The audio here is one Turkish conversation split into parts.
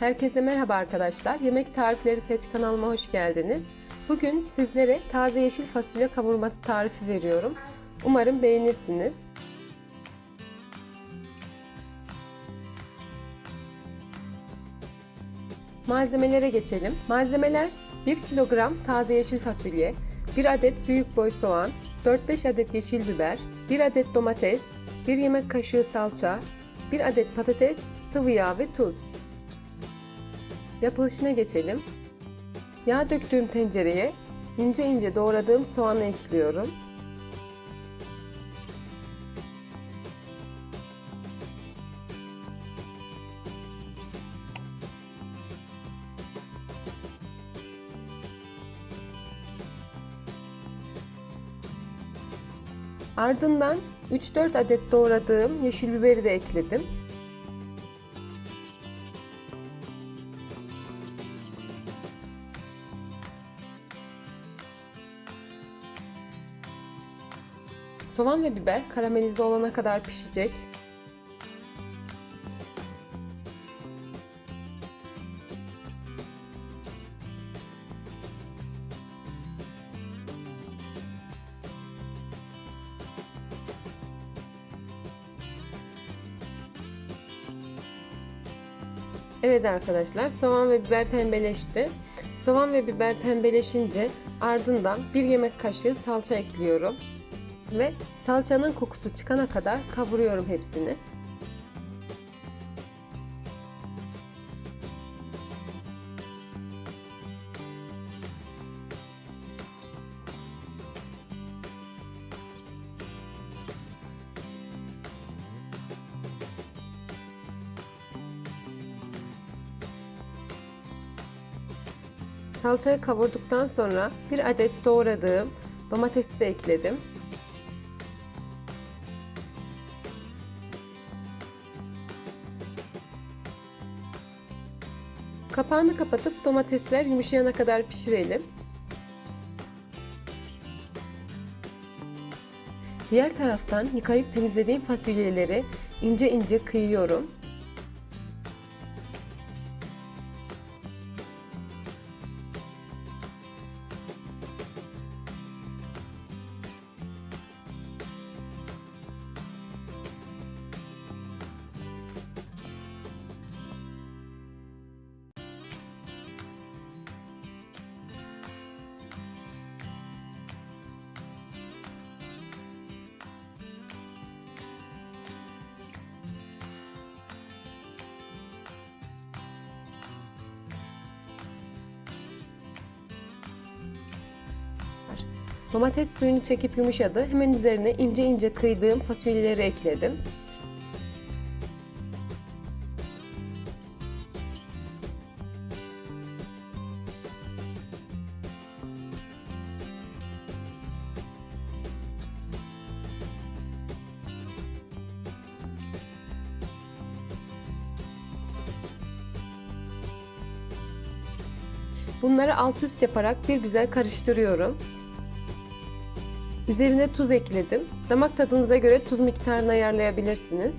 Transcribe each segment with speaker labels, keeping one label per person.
Speaker 1: Herkese merhaba arkadaşlar. Yemek Tarifleri Seç kanalıma hoş geldiniz. Bugün sizlere taze yeşil fasulye kavurması tarifi veriyorum. Umarım beğenirsiniz. Malzemelere geçelim. Malzemeler 1 kilogram taze yeşil fasulye, 1 adet büyük boy soğan, 4-5 adet yeşil biber, 1 adet domates, 1 yemek kaşığı salça, 1 adet patates, sıvı yağ ve tuz. Yapılışına geçelim. Yağ döktüğüm tencereye ince ince doğradığım soğanı ekliyorum. Ardından 3-4 adet doğradığım yeşil biberi de ekledim. Soğan ve biber karamelize olana kadar pişecek. Evet arkadaşlar soğan ve biber pembeleşti. Soğan ve biber pembeleşince ardından bir yemek kaşığı salça ekliyorum. Ve salçanın kokusu çıkana kadar kavuruyorum hepsini. Salçayı kavurduktan sonra bir adet doğradığım domatesi de ekledim. Kapağını kapatıp domatesler yumuşayana kadar pişirelim. Diğer taraftan yıkayıp temizlediğim fasulyeleri ince ince kıyıyorum. Domates suyunu çekip yumuşadı. Hemen üzerine ince ince kıydığım fasulyeleri ekledim. Bunları alt üst yaparak bir güzel karıştırıyorum. Üzerine tuz ekledim. Damak tadınıza göre tuz miktarını ayarlayabilirsiniz.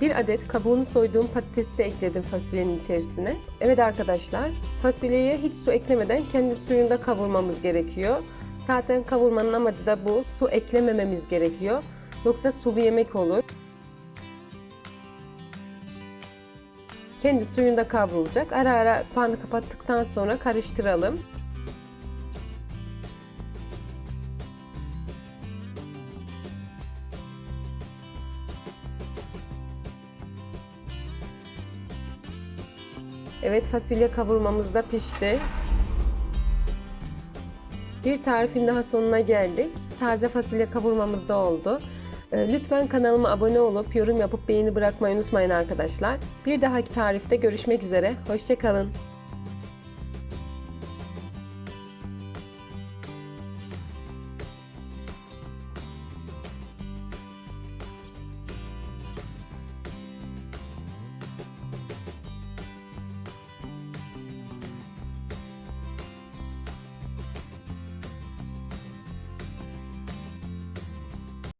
Speaker 1: Bir adet kabuğunu soyduğum patatesi de ekledim fasulyenin içerisine. Evet arkadaşlar, fasulyeye hiç su eklemeden kendi suyunda kavurmamız gerekiyor. Zaten kavurmanın amacı da bu. Su eklemememiz gerekiyor. Yoksa sulu yemek olur. Kendi suyunda kavrulacak. Ara ara kapağını kapattıktan sonra karıştıralım. Evet fasulye kavurmamız da pişti. Bir tarifin daha sonuna geldik. Taze fasulye kavurmamız da oldu. Ee, lütfen kanalıma abone olup yorum yapıp beğeni bırakmayı unutmayın arkadaşlar. Bir dahaki tarifte görüşmek üzere. Hoşçakalın.